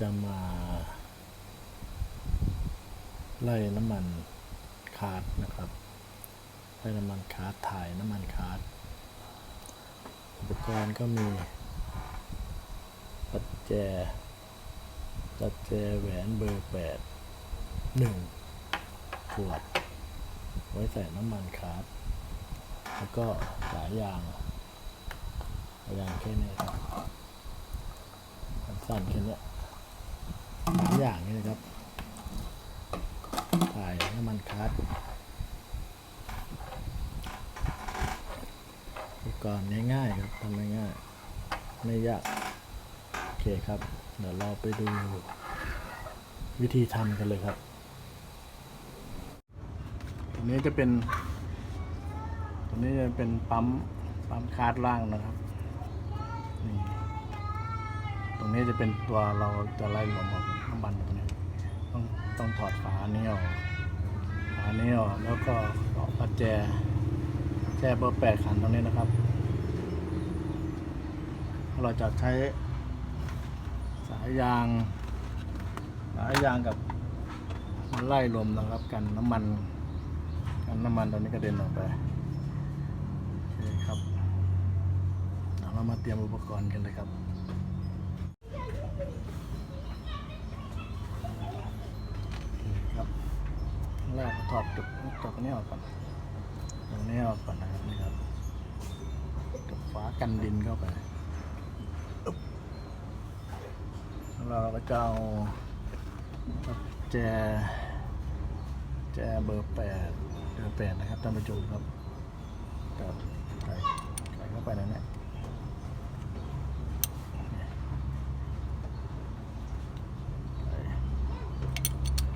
จะมาไล่น้ำมันคาร์ดนะครับไล่น้ำมันคาร์ดถ่ายน้ำมันคาร์ดอุปกรณ์ก็มีปัจแจปัจแจแหวนเบอร์แปดหนึ่งขวด ไว้ใส่น้ำมันคาร์ดแล้วก็สายยางสายยางแค่นี้ครับสั้นแค่นี้ สามอย่างนี้นะครับถ่ายน้ำมันคาร์ดอุปกรณ์ง่ายๆครับทำง่ายๆไม่ยาก โอเคครับ เดี๋ยวเราไปดูวิธีทำกันเลยครับตรงนี้จะเป็นตรงนี้จะเป็นปั๊มปั๊มคาร์ดล่างนะครับนี่ตรง นี้จะเป็นตัวเราจะไล่ลมออกน้ำมันตรงนี้ต้องต้องถอดฝานี้ออกฝานี้ออกแล้วก็ออกปัจแจแจเบอร์แปดขันตรงนี้นะครับ เราจะใช้สายยาง สายยางกับมันไล่ลมนะครับ กันน้ำมัน กันน้ำมันตรงนี้กระเด็นออกไปโอเคครับเรามาเตรียมอุปกรณ์กันเลยครับแรกถ อดจุกจุกนี้ออกก่อนตรงนี้ออกก่อนนะครับนี่ครับกับฝากันดินเข้าไปอึ๊บเราก็จะเอาแจแจเบอร์แปดเบอร์แปดนะครับท่านผู้ชมครับครับส่ใส่เข้าไปในนี้ใส่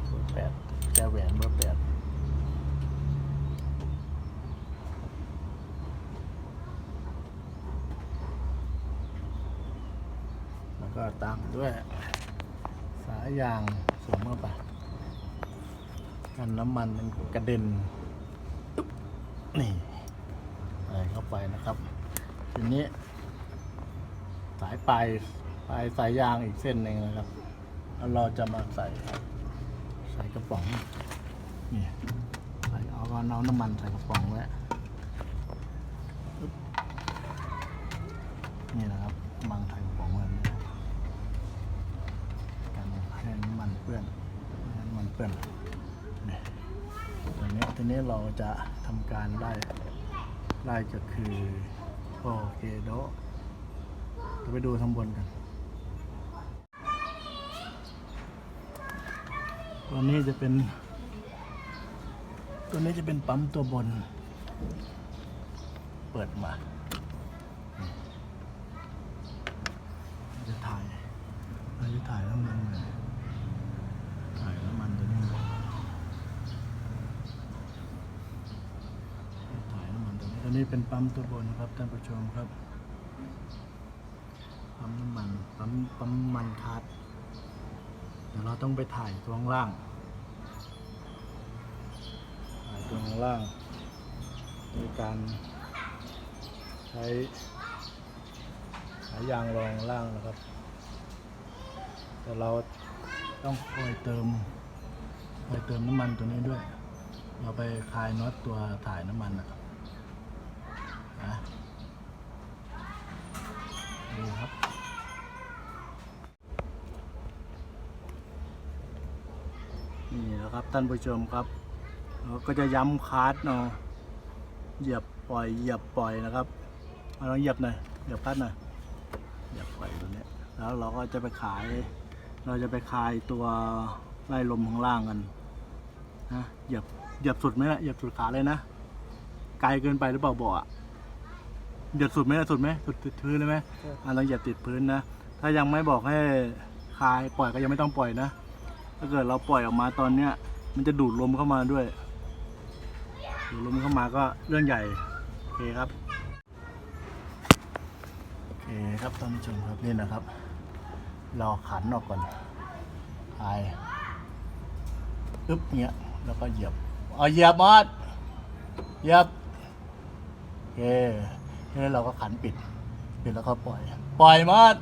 เบอร์แปดแจแหวนเบอร์แปด แล้วก็ ตามด้วย สายยางสวมเข้าไปกันน้ำมันมันกระเด็นนี่ใส่เข้าไปนะครับ ทีนี้ สายปลายปลายสายยางอีกเส้นหนึ่งนะครับแล้วเราจะมาใส่ ใส่กระป๋องนี่ใส่เอาเอาน้ำมันใส่กระป๋องไว้นี่นะครับ ปื้อนน้ำมันเปื้อนนี่ตอนนี้ทีนี้เราจะทำการไล่ไล่ก็คือโอเคโดะเราไปดูทางบนกันตัวนี้จะเป็น ตัวนี้จะเป็นปั๊มตัวบน เปิดมา จะถ่ายเราจะถ่ายน้ำมันเลยถ่ายน้ำมันตัวนี้เลยถ่ายน้ำมัน ตัวนี้ตัวนี้เป็นปั๊มตัวบนครับท่านผู้ชมครับ ปั๊มน้ำมัน ปั๊ม ปั๊มมันคัดเดี๋ยวเราต้องไปถ่ายตัวข้างล่าง ถ่ายตัวข้างล่างโดยการใช้สายยางรองล่างนะครับ แต่เราต้องคอยเติมคอยเติมน้ำมันตัวนี้ด้วย เราไปคลายน็อตตัวถ่ายน้ำมันอะนะ ดูครับนี่นะครับท่านผู้ชมครับเราก็จะย้ำคาร์ดเนาะเหยียบปล่อยเหยียบปล่อยนะครับเอาลองเหยียบหน่อยเหยียบคาร์ดหน่อยเหยียบปล่อยตัวนี้แล้วเราก็จะไปขาย เราจะไปคลายตัวไล่ลมข้างล่างกันนะเหยียบเหยียบสุดไหมล่ะเหยียบสุดขาเลยนะไกลเกินไปหรือเปล่าบ่อะ หยียบสุดไหมล่ะสุดไหมสุดติดพื้นเลยไหมอะเราเหยียบติดพื้นนะ ถ้ายังไม่บอกให้คลายปล่อยก็ยังไม่ต้องปล่อยนะ ถ้าเกิดเราปล่อยออกมาตอนเนี้ย มันจะดูดลมเข้ามาด้วย ดูดลมเข้ามาก็เรื่องใหญ่โอเคครับโอเคครับท่านผู้ชมครับนี่นะครับ เราขันออกก่อนหายอึ๊บเงี้ยแล้วก็เหยียบเอาเหยียบมอดเหยียบโอเค ทีนี้เราก็ขันปิด ปิดแล้วก็ปล่อย ปล่อยมอด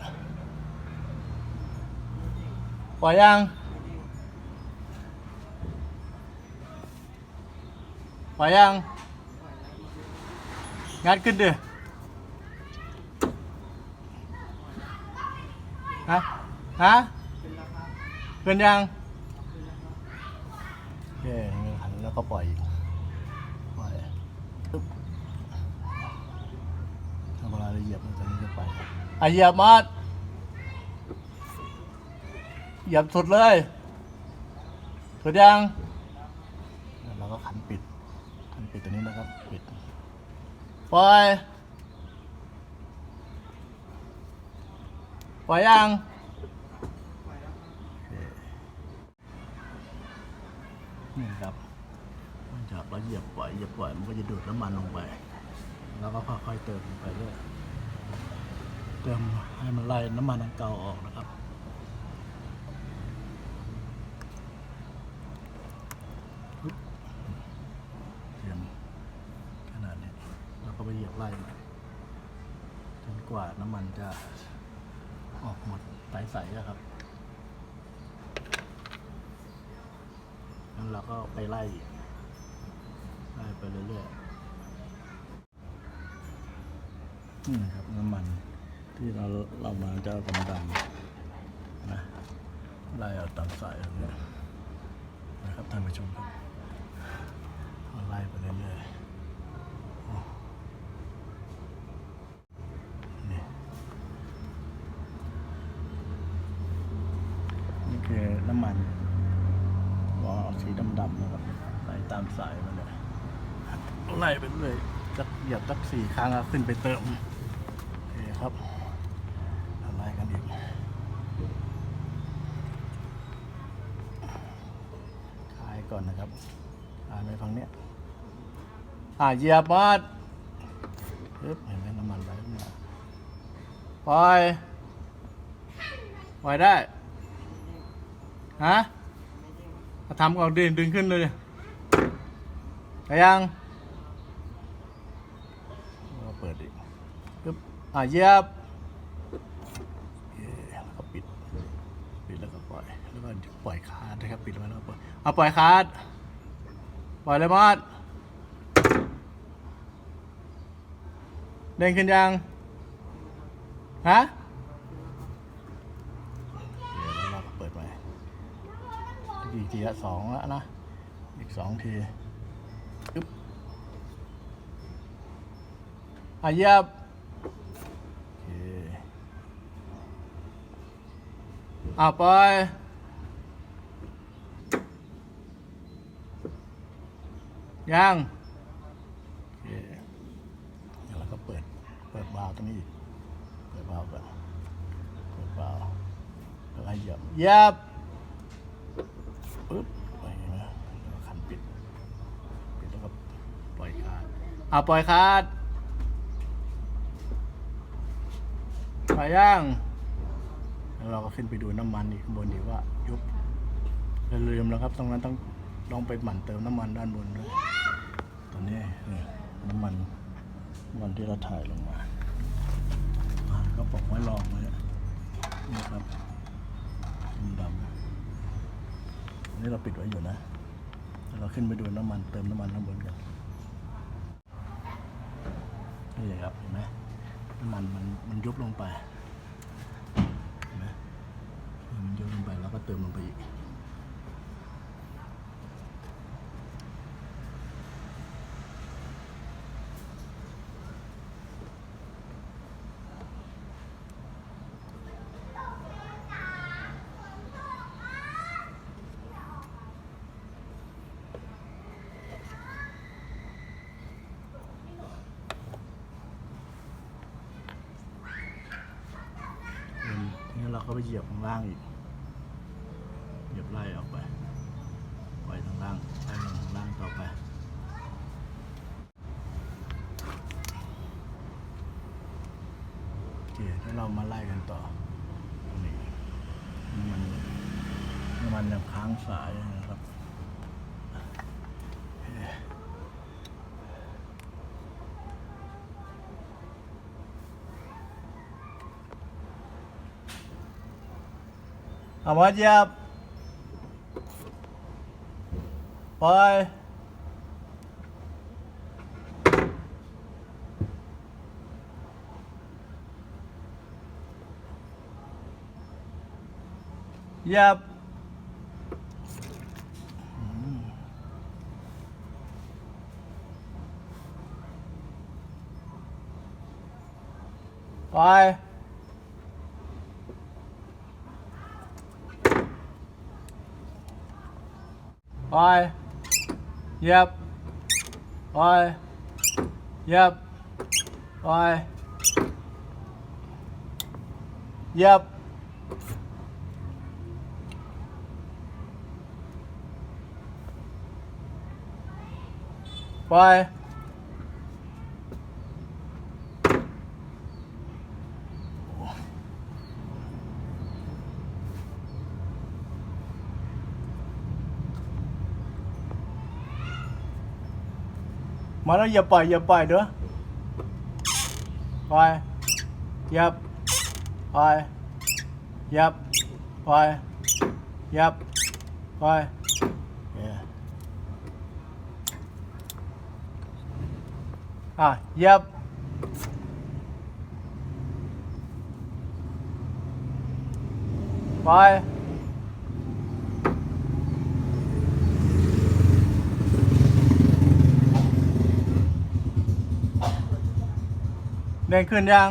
ล่อยยัง ปล่อยยัง งัดขึ้นดิฮะ ฮะขึ้นยังโอเคหันแล้วก็ปล่อยอีกปล่อยปึ๊บถ้าเวลาเราเหยียบมันจะมันจะไปอะเหยียบมัดเหยียบสุดเลยสุดยังแล้วเราก็ขันปิดขันปิดตัวนี้นะครับปิดปล่อยปล่อยยังโอเคนี่ครับหลังจากเราเหยียบปล่อยเหยียบปล่อยมันก็จะดูดน้ำมันลงไป แล้วก็ค่อยๆเติมลงไปเรื่อยเติมให้มันไล่น้ำมันเก่าออกนะครับเทียมขนาดนี้แล้วก็ไปเหยียบไล่มันจนกว่าน้ำมันจะออกหมดใสๆอะครับแล้วเราก็ไปไล่อีกไล่ไปเรื่อยๆนี่นะครับน้ำมัน ที่เราเรามาเจะดำๆนะไล่เอาตามสายแบบนี้นะครับท่านผู้ชมครับไล่ไปเรื่อยๆนี่นี่คือน้ำมันวอลสีดำๆนะครับไล่ตามสายมาเลยไล่ไปเรื่อยจักเหยียบจักสี่ครั้งแล้วขึ้นไปเติมโอเคครับไล่กันอีกคลายก่อนนะครับ อ่าในฝั่งเนี้ย อ่าเหยียบมัดปึ๊บเห็นไหมน้ำมันไหลออกมาปล่อยปล่อยได้ ฮะมาทำก่อนดึงดึงขึ้นเลยไปยังเราเปิดอีกปึ๊บอ่าเหยียบโอเคแล้วก็ปิด ปิดแล้วก็ปล่อย แล้วก็ปล่อยคาร์ดนะครับ ปิดแล้วก็ปล่อย เอาปล่อยคาร์ดปล่อยเลยมอด เด้งขึ้นยัง ฮะเดี๋ยวเราเปิดใหม่อีกทีละสองแล้วนะ อีกสองทีปึ๊บอะเยียบอเคอะปยังโอเคเดี๋ยวเราก็เปิด เปิดวาวตรงนี้เปิดวาล์วก่อนเปิดวาล์วแล้วก็เหยียบเหยียบปึ๊บไปนไหมแล้วก็คันปิดปิดแล้วก็ปล่อยคาดอะปล่อยคาดปล่อยย่างแล้วเราก็ขึ้นไปดูน้ำมันอีกข้างบนดีว่ายุบอย่าลืมนะครับ ตรงนั้นต้องลองไปหมั่นเติมน้ำมันด้านบนด้วยตอนนี้นี่น้ำมันน้ำมันที่เราถ่ายลงมา อ่าก็ปอกไว้ลองเลยนี่ครับดำๆอันนี้เราปิดไว้อยู่นะเดี๋ยวเราขึ้นไปดูน้ำมันเติมน้ำมันข้างบนกันนี่ครับเห็นไหมน้ำมันมันมันยุบลงไปเห็นไหมมันยุบลงไปแล้วก็เติมลงไปอีก ไปเหยียบข้างล่างอีก เหยียบไล่ออกไปไปทางล่างไล่ลงทางล่างต่อไป โอเคแล้วเรามาไล่กันต่อ นี่ มัน มันยังค้างสายนะ ครับโเอามาเหยียบปล่อยเหยียบปล่อยปล่อยเหยียบปล่อยเหยียบปล่อยเหยียบ ปล่อย มาแล้วอย่าปล่อยอย่าปล่อยเด้อปล่อยเหยับปล่อยเหยับปล่อยเหยับปล่อย Yeah. อะเหยับไป เดินขึ้นยัง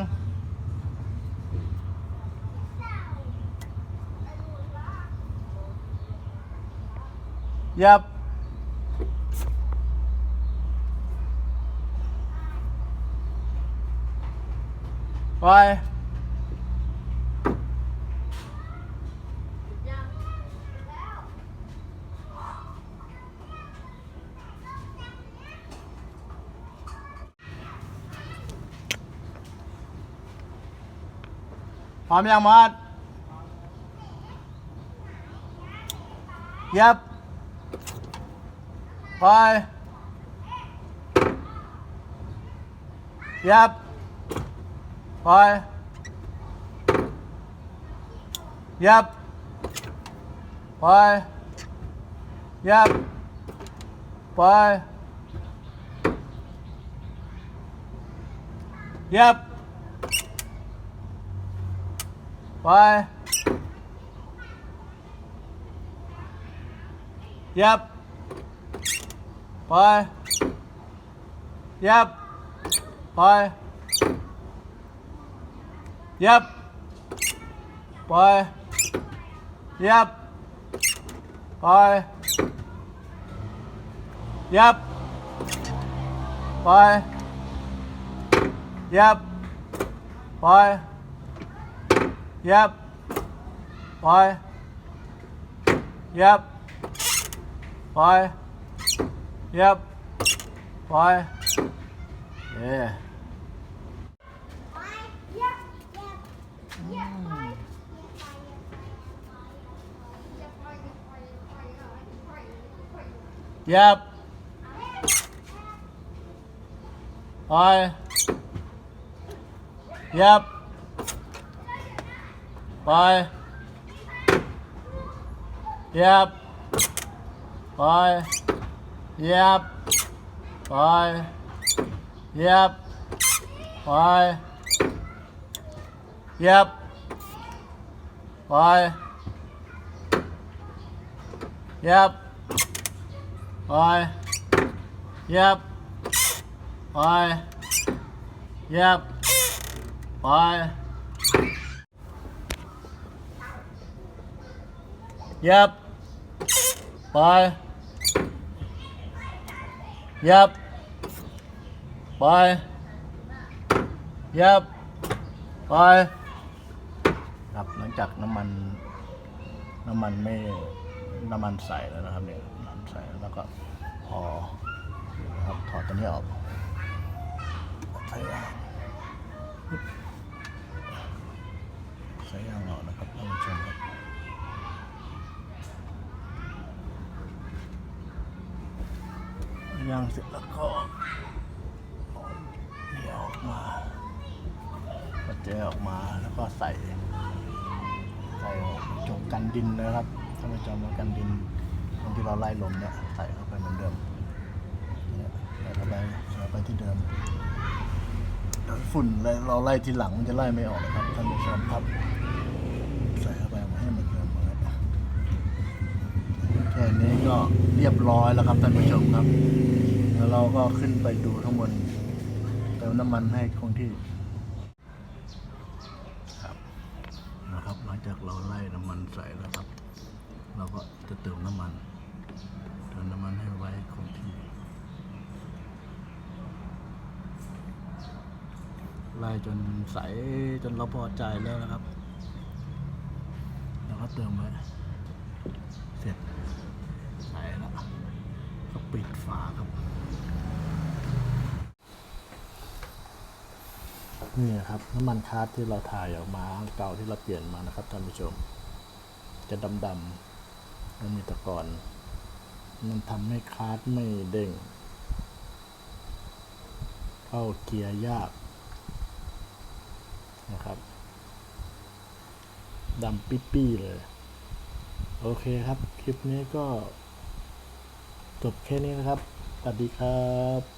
หยับ ไป อมยังมัดเย็บไปเย็บไปยับไปยับไปยับ ไปยับไปยับไป Yep. Bye. Yep. Bye. Yep. Bye. Yep. Bye. Yeah. Yep. Rồi. Yep. Bye. Yep. Bye. Yeah. เหยับไปเหยับไปเหยับไปเหยับไปเหยับไปเหยับไปเหยับ Rồi. Yep. Rồi. Yep. Rồi. Yep. Rồi. Yep. Bye. ครับหลังจากน้ำมัน น้ำมันไม่น้ำมันใสแล้วนะครับเนี่ยน้ำมันใสแล้วก็พอนะครับถอดตัวนี้ออกใส่ยางใส่ยางออกนะครับท่านผู้ชมครับ ยางเสร็จแล้วก็เอานี่ออกมาปัจเจออกมาแล้วก็ใส่ใส่จงกันดินนะครับท่านผู้ชมกันดินตรงที่เราไล่ลมเนี่ยใส่เข้าไปเหมือนเดิมเนี่ยใส่เข้าไปใส่ไปที่เดิมฝุ่นเราไล่ทีหลังมันจะไล่ไม่ออกนะครับท่านผู้ชมครับ ใส่เข้าไปให้เหมือนเดิมนะครับ แค่นี้ก็เรียบร้อยแล้วครับท่านผู้ชมครับแล้วเราก็ขึ้นไปดูข้างบนเติมน้ำมันให้คงที่ครับนะครับหลังจากเราไล่น้ำมันใส่แล้วครับ เราก็จะเติมน้ำมัน เติมน้ำมันให้ไว้คงที่ ไล่จนใสจนเราพอใจแล้วนะครับ เราก็เติมไว้เสร็จ ปิดฝาครับนี่ครับน้ำมันคาร์ที่เราถ่ายออกมาเก่าที่เราเปลี่ยนมานะครับท่านผู้ชม จะดำๆมันมีตะกอนมันทำให้คาร์ไม่เด้ง เข้าเกียร์ยากนะครับดำปิ๊ปี้เลย โอเคครับ คลิปนี้ก็ จบแค่นี้นะครับ สวัสดีครับ